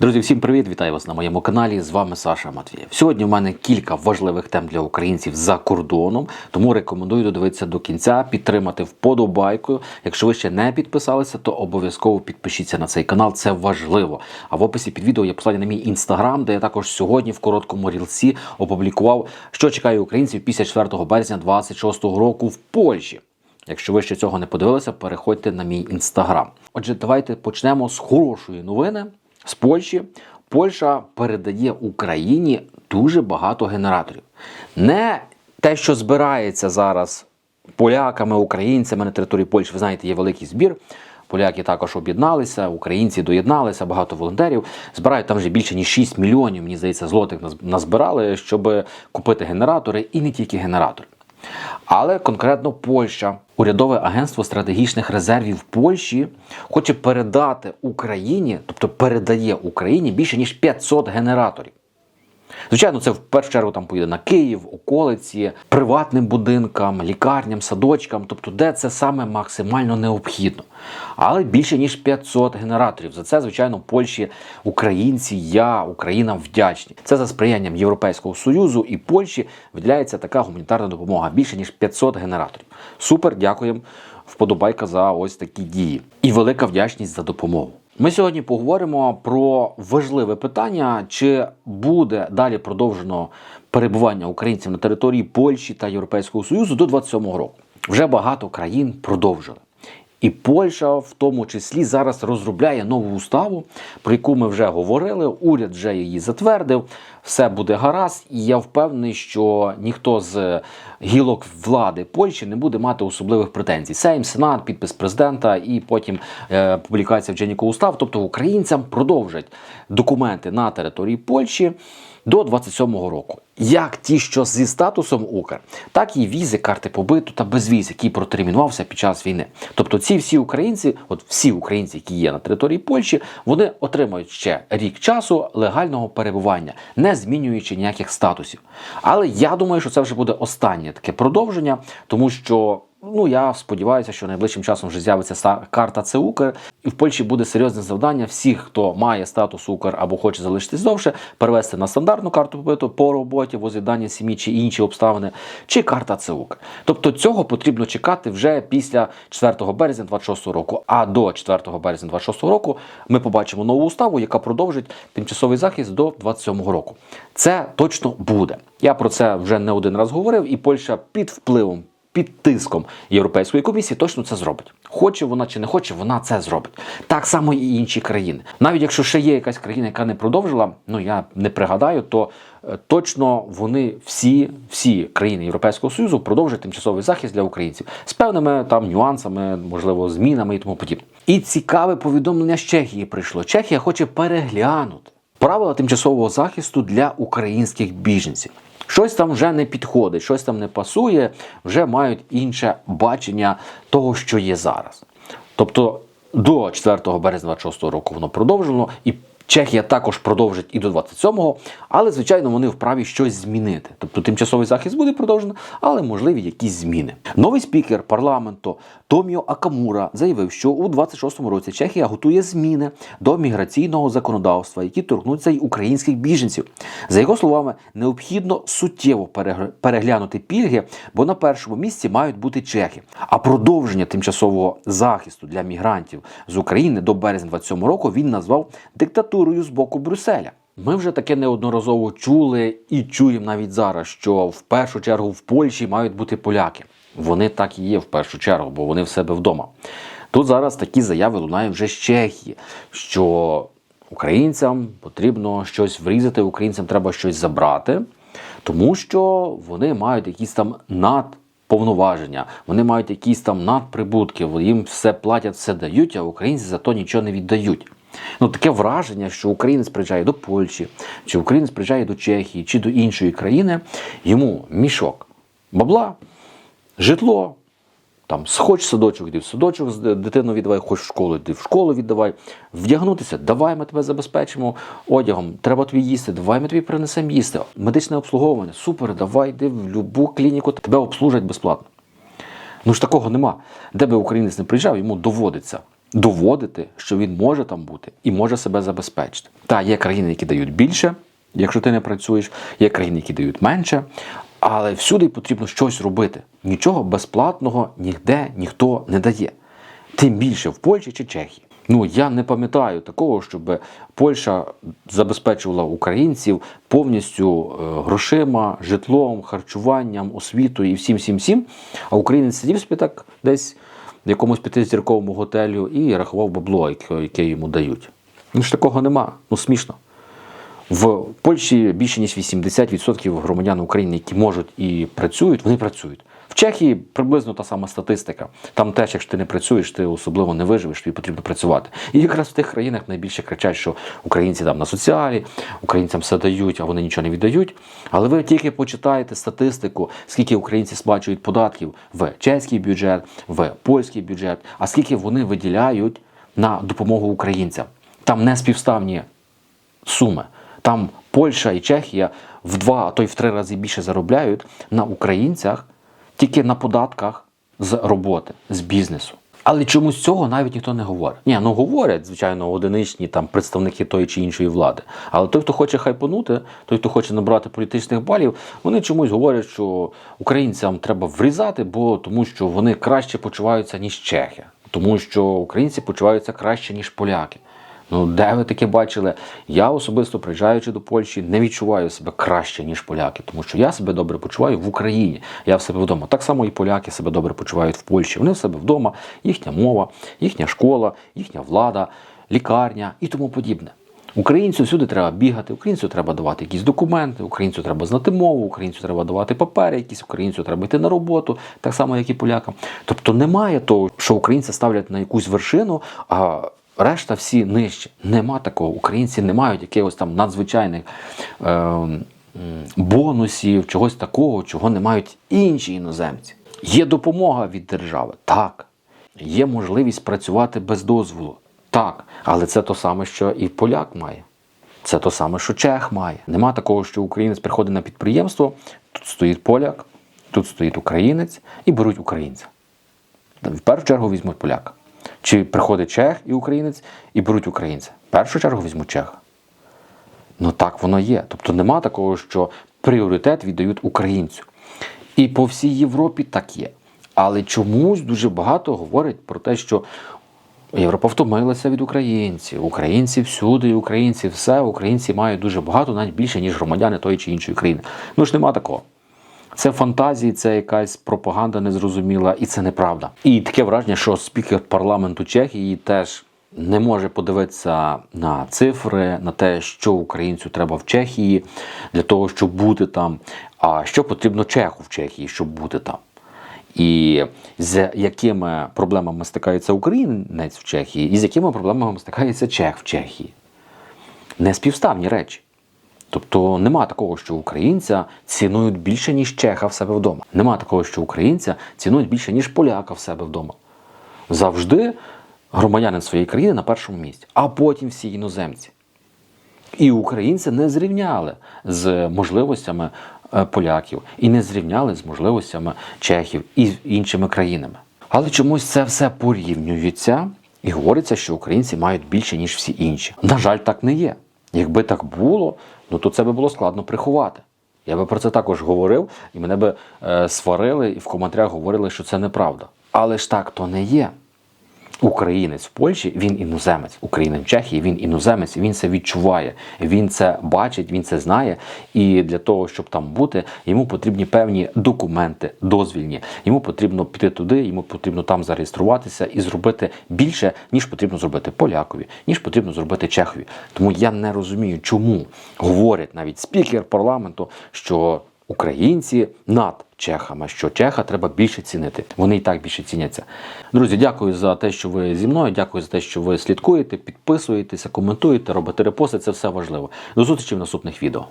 Друзі, всім привіт! Вітаю вас на моєму каналі. З вами Саша Матвієв. Сьогодні в мене кілька важливих тем для українців за кордоном, тому рекомендую додивитися до кінця, підтримати вподобайкою. Якщо ви ще не підписалися, то обов'язково підпишіться на цей канал. Це важливо. А в описі під відео є посилання на мій інстаграм, де я також сьогодні в короткому рілсі опублікував, що чекає українців після 4 березня 2026 року в Польщі. Якщо ви ще цього не подивилися, переходьте на мій інстаграм. Отже, давайте почнемо з хорошої новини з Польщі. Польща передає Україні дуже багато генераторів. Не те, що збирається зараз поляками, українцями на території Польщі. Ви знаєте, є великий збір. Поляки також об'єдналися, українці доєдналися, багато волонтерів. Збирають там вже більше ніж 6 мільйонів, мені здається, злотих наз- назбирали, щоб купити генератори і не тільки генератори. Але конкретно Польща, урядове агентство стратегічних резервів Польщі хоче передати Україні, тобто передає Україні більше ніж 500 генераторів. Звичайно, це в першу чергу там поїде на Київ, околиці, приватним будинкам, лікарням, садочкам, тобто де це саме максимально необхідно. Але більше ніж 500 генераторів. За це, звичайно, Польщі, українці, я, Україна вдячні. Це за сприянням Європейського Союзу і Польщі виділяється така гуманітарна допомога. Більше ніж 500 генераторів. Супер, дякуємо. Вподобайка за ось такі дії. І велика вдячність за допомогу. Ми сьогодні поговоримо про важливе питання, чи буде далі продовжено перебування українців на території Польщі та Європейського Союзу до 27-го року. Вже багато країн продовжили. І Польща в тому числі зараз розробляє нову уставу, про яку ми вже говорили. Уряд вже її затвердив. Все буде гаразд, і я впевнений, що ніхто з гілок влади Польщі не буде мати особливих претензій. Сейм, Сенат, підпис президента і потім е, публікація в Дженіко устав. Тобто українцям продовжать документи на території Польщі до 27-го року. Як ті, що зі статусом Укр, так і візи, карти побиту та безвіз, який протермінувався під час війни. Тобто, ці всі українці, от всі українці, які є на території Польщі, вони отримають ще рік часу легального перебування, не змінюючи ніяких статусів. Але я думаю, що це вже буде останнє таке продовження, тому що. Ну, я сподіваюся, що найближчим часом вже з'явиться карта це Укр, і в Польщі буде серйозне завдання всіх, хто має статус Укр або хоче залишитись довше, перевести на стандартну карту побиту по роботі, воз'єднання сім'ї чи інші обставини, чи карта це Укр. Тобто цього потрібно чекати вже після 4 березня 26 року. А до 4 березня 26 року ми побачимо нову уставу, яка продовжить тимчасовий захист до 27 року. Це точно буде. Я про це вже не один раз говорив, і Польща під впливом під тиском Європейської комісії точно це зробить. Хоче вона чи не хоче, вона це зробить. Так само і інші країни. Навіть якщо ще є якась країна, яка не продовжила, ну я не пригадаю, то е, точно вони всі, всі країни Європейського Союзу продовжать тимчасовий захист для українців з певними там нюансами, можливо, змінами і тому подібне. І цікаве повідомлення з Чехії прийшло. Чехія хоче переглянути правила тимчасового захисту для українських біженців. Щось там вже не підходить, щось там не пасує, вже мають інше бачення того, що є зараз. Тобто до 4 березня 26 року воно продовжено, і Чехія також продовжить і до 27-го, але звичайно вони вправі щось змінити. Тобто тимчасовий захист буде продовжено, але можливі якісь зміни. Новий спікер парламенту Томіо Акамура заявив, що у 26-му році Чехія готує зміни до міграційного законодавства, які торкнуться й українських біженців. За його словами, необхідно суттєво переглянути пільги, бо на першому місці мають бути чехи. А продовження тимчасового захисту для мігрантів з України до березня 27 року він назвав диктатурою з боку Брюсселя. Ми вже таке неодноразово чули і чуємо навіть зараз, що в першу чергу в Польщі мають бути поляки. Вони так і є в першу чергу, бо вони в себе вдома. Тут зараз такі заяви лунають вже з Чехії, що українцям потрібно щось врізати, українцям треба щось забрати, тому що вони мають якісь там надповноваження, вони мають якісь там надприбутки, їм все платять, все дають, а українці за то нічого не віддають. Ну, таке враження, що українець приїжджає до Польщі, чи українець приїжджає до Чехії, чи до іншої країни, йому мішок бабла, житло, там, хоч садочок, йди в садочок, дитину віддавай, хоч в школу, йди в школу віддавай. Вдягнутися, давай ми тебе забезпечимо одягом, треба тобі їсти, давай ми тобі принесемо їсти. Медичне обслуговування, супер, давай йди в будь-яку клініку, тебе обслужать безплатно. Ну ж такого нема. Де би українець не приїжджав, йому доводиться доводити, що він може там бути і може себе забезпечити. Та є країни, які дають більше, якщо ти не працюєш, є країни, які дають менше. Але всюди потрібно щось робити. Нічого безплатного ніде ніхто не дає. Тим більше в Польщі чи Чехії. Ну я не пам'ятаю такого, щоб Польща забезпечувала українців повністю е, грошима, житлом, харчуванням, освітою і всім всім всім. А українець сидів собі так десь в якомусь п'ятизірковому готелю і рахував бабло, яке, яке йому дають. Ну ж такого нема. Ну смішно. В Польщі більше ніж 80% громадян України, які можуть і працюють, вони працюють. В Чехії приблизно та сама статистика. Там теж, якщо ти не працюєш, ти особливо не виживеш, тобі потрібно працювати. І якраз в тих країнах найбільше кричать, що українці там на соціалі, українцям все дають, а вони нічого не віддають. Але ви тільки почитаєте статистику, скільки українці сплачують податків в чеський бюджет, в польський бюджет, а скільки вони виділяють на допомогу українцям. Там не співставні суми. Там Польща і Чехія в два, а то й в три рази більше заробляють на українцях тільки на податках з роботи, з бізнесу. Але чомусь цього навіть ніхто не говорить. Ні, ну говорять, звичайно, одиничні там представники тої чи іншої влади. Але той, хто хоче хайпонути, той, хто хоче набрати політичних балів, вони чомусь говорять, що українцям треба врізати, бо тому що вони краще почуваються, ніж чехи, тому що українці почуваються краще, ніж поляки. Ну, де ви таке бачили? Я особисто, приїжджаючи до Польщі, не відчуваю себе краще, ніж поляки, тому що я себе добре почуваю в Україні. Я в себе вдома. Так само і поляки себе добре почувають в Польщі. Вони в себе вдома, їхня мова, їхня школа, їхня влада, лікарня і тому подібне. Українцю всюди треба бігати, українцю треба давати якісь документи, українцю треба знати мову, українцю треба давати папери, якісь українцю треба йти на роботу, так само, як і полякам. Тобто немає того, що українці ставлять на якусь вершину, а решта всі нижче. Нема такого. Українці не мають якихось там надзвичайних е, бонусів, чогось такого, чого не мають інші іноземці. Є допомога від держави, так. Є можливість працювати без дозволу. Так, але це то саме, що і поляк має. Це то саме, що чех має. Нема такого, що українець приходить на підприємство, тут стоїть поляк, тут стоїть українець і беруть українця. В першу чергу візьмуть поляка. Чи приходить чех і українець і беруть українця. В першу чергу візьмуть чеха. Ну так воно є. Тобто нема такого, що пріоритет віддають українцю. І по всій Європі так є. Але чомусь дуже багато говорять про те, що Європа втомилася від українців. Українці всюди, українці все, українці мають дуже багато, навіть більше, ніж громадяни тої чи іншої країни. Ну ж нема такого. Це фантазії, це якась пропаганда незрозуміла, і це неправда. І таке враження, що спікер парламенту Чехії теж не може подивитися на цифри, на те, що українцю треба в Чехії для того, щоб бути там, а що потрібно чеху в Чехії, щоб бути там. І з якими проблемами стикається українець в Чехії, і з якими проблемами стикається чех в Чехії. Неспівставні речі. Тобто нема такого, що українця цінують більше, ніж чеха в себе вдома. Нема такого, що українця цінують більше, ніж поляка в себе вдома. Завжди громадянин своєї країни на першому місці, а потім всі іноземці. І українці не зрівняли з можливостями е, поляків, і не зрівняли з можливостями чехів і іншими країнами. Але чомусь це все порівнюється і говориться, що українці мають більше, ніж всі інші. На жаль, так не є. Якби так було, ну то це би було складно приховати. Я би про це також говорив, і мене би е, сварили, і в коментарях говорили, що це неправда. Але ж так то не є. Українець в Польщі він іноземець, українець в Чехії він іноземець, він це відчуває, він це бачить, він це знає. І для того, щоб там бути, йому потрібні певні документи, дозвільні. Йому потрібно піти туди, йому потрібно там зареєструватися і зробити більше, ніж потрібно зробити полякові, ніж потрібно зробити чехові. Тому я не розумію, чому говорять навіть спікер парламенту, що українці над чехами, що чеха треба більше цінити. Вони і так більше ціняться. Друзі, дякую за те, що ви зі мною. Дякую за те, що ви слідкуєте, підписуєтеся, коментуєте, робите репости. Це все важливо. До зустрічі в наступних відео.